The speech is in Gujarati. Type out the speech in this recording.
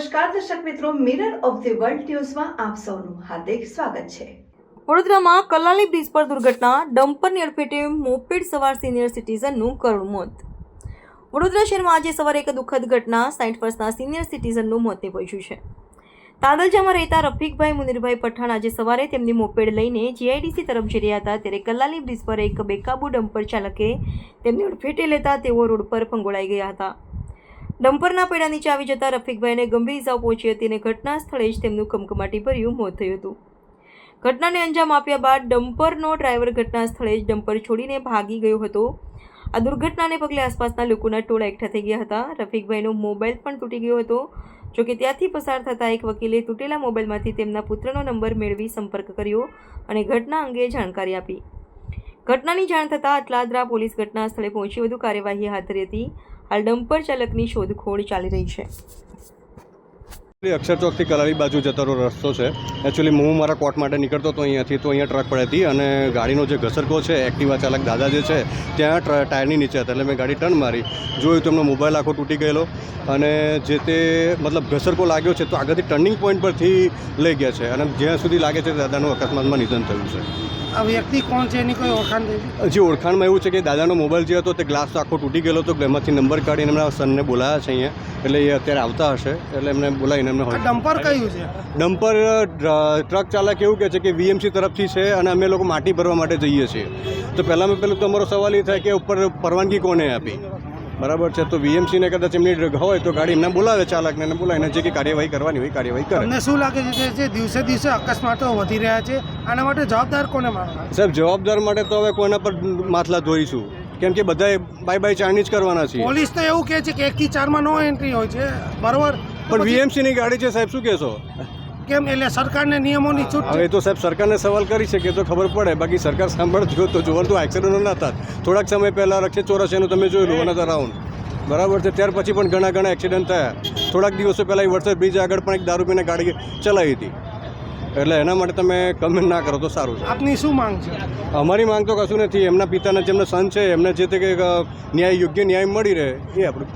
નમસ્કાર, દર્શક મિત્રો મિરર ઓફ ધી વર્લ્ડ ન્યૂઝમાં આપ સૌનું હાર્દિક સ્વાગત છે. વડોદરામાં કલાલી બ્રિજ પર દુર્ઘટના, ડમ્પરની અડફેટે મોપેડ સવાર સિનિયર સિટીઝનનું કરુણ મોત. વડોદરા શહેરમાં આજે સવારે એક દુઃખદ ઘટના સાઠ વર્ષના સિનિયર સિટીઝનનું મોત નિપજ્યું છે. તાંદલજામાં રહેતા રફીકભાઈ મુનીરભાઈ પઠાણ આજે સવારે તેમની મોપેડ લઈને જીઆઈડીસી તરફ જઈ રહ્યા હતા, ત્યારે કલાલી બ્રિજ પર એક બેકાબુ ડમ્પર ચાલકે તેમને અડફેટે લેતા તેઓ રોડ પર ફંગોળાઈ ગયા હતા. ડમ્પરના પૈડા નીચે આવી જતા રફીકભાઈને ગંભીર ઇજાઓ પહોંચી હતી અને ઘટના સ્થળે જ તેમનું કમકમાટી ભર્યું મોત થયું હતું. ઘટનાને અંજામ આપ્યા બાદ ડમ્પરનો ડ્રાઈવર ઘટના સ્થળે જ ડમ્પર છોડીને ભાગી ગયો હતો. આ દુર્ઘટનાને પગલે આસપાસના લોકોના ટોળા એકઠા થઈ ગયા હતા. રફીકભાઈનો મોબાઈલ પણ તૂટી ગયો હતો. જોકે ત્યાંથી પસાર થતા એક વકીલે તૂટેલા મોબાઈલમાંથી તેમના પુત્રનો નંબર મેળવી સંપર્ક કર્યો અને ઘટના અંગે જાણકારી આપી. ઘટનાની જાણ થતાં અટલાદરા પોલીસ ઘટના સ્થળે પહોંચી વધુ કાર્યવાહી હાથ ધરી હતી. હાલ ડમ્પર ચાલકની શોધખોળ ચાલી રહી છે. અક્ષર કરાળી બાજુ જતો રસ્તો છે. એકચ્યુઅલી હું મારા કોર્ટ માટે નીકળતો હતો અહીંયાથી તો અહીંયા ટ્રક પડી હતી અને ગાડીનો જે ઘસરકો છે એક્ટિવા ચાલક દાદા જે છે ત્યાં ટાયરની નીચે હતા. એટલે મેં ગાડી ટર્ન મારી. જોયું તો એમનો મોબાઈલ આખો તૂટી ગયેલો અને જે તે મતલબ ઘસરકો લાગ્યો છે તો આગળથી ટર્નિંગ પોઈન્ટ પરથી લઈ ગયા છે. અને જ્યાં સુધી લાગે છે દાદાનું અકસ્માતમાં નિધન થયું છે. આ વ્યક્તિ કોણ છે? એની કોઈ ઓળખાણ થઈ ઓળખાણમાં એવું છે કે દાદાનો મોબાઈલ જે હતો તે ગ્લાસ આખો તૂટી ગયેલો હતો. એમાંથી નંબર કાઢીને એમના સનને બોલાયા છે અહીંયા. એટલે એ અત્યારે આવતા હશે. એટલે એમને બોલાવીને એમને હોય ડમ્પર કયું છે? ડમ્પર ટ્રક ચાલક એવું કહે છે કે વીએમસી તરફથી છે અને અમે લોકો માટી ભરવા માટે જઈએ છીએ. તો પહેલાં પહેલું તો અમારો સવાલ એ થાય કે ઉપર પરવાનગી કોને આપી? બરાબર છે તો વીએમસીને કદાચ એમની ડ્રગ હોય તો ગાડી એમને બોલાવે ચાલકને એને બોલાવીને જે કે કાર્યવાહી કરવાની હોય કાર્યવાહી કરે. તમને શું લાગે છે કે જે દિવસે દિવસે અકસ્માતો વધી રહ્યા છે આના માટે જવાબદાર કોને માનવા સાહેબ જવાબદાર માટે તો હવે કોઈના પર માથલા ધોઈશું. કેમ કે બધાએ બાય બાય ચારણી જ કરવાના છે પોલીસ તો એવું કહે છે કે એકથી ચારમાં નો એન્ટ્રી હોય છે બરોબર? પણ વીએમસીની ગાડી છે સાહેબ શું કહેશો? કેમ? એટલે સરકારને નિયમોની છૂટ હવે તો સાહેબ સરકારને સવાલ કરી શકે તો ખબર પડે. બાકી સરકાર સાંભળજો તો જોવાનું તો એક્સિડન્ટો ના થાત થોડાક સમય પહેલાં રક્ષિત ચોરસિયાનું તમે જોયેલું અનધર રાઉન્ડ બરાબર છે? ત્યાર પછી પણ ઘણા ઘણા એક્સિડન્ટ થયા. થોડાક દિવસો પહેલાં એ વરસાદ બ્રિજ આગળ પણ એક દારૂ પીને ગાડી ચલાવી હતી. એટલે એના માટે તમે કમેન્ટ ના કરો તો સારું છે. આપની શું માંગ છે? અમારી માંગ તો કશું નથી. એમના પિતાના જેમના સન છે એમને જે તે કંઈક ન્યાય યોગ્ય ન્યાય મળી રહે એ આપણે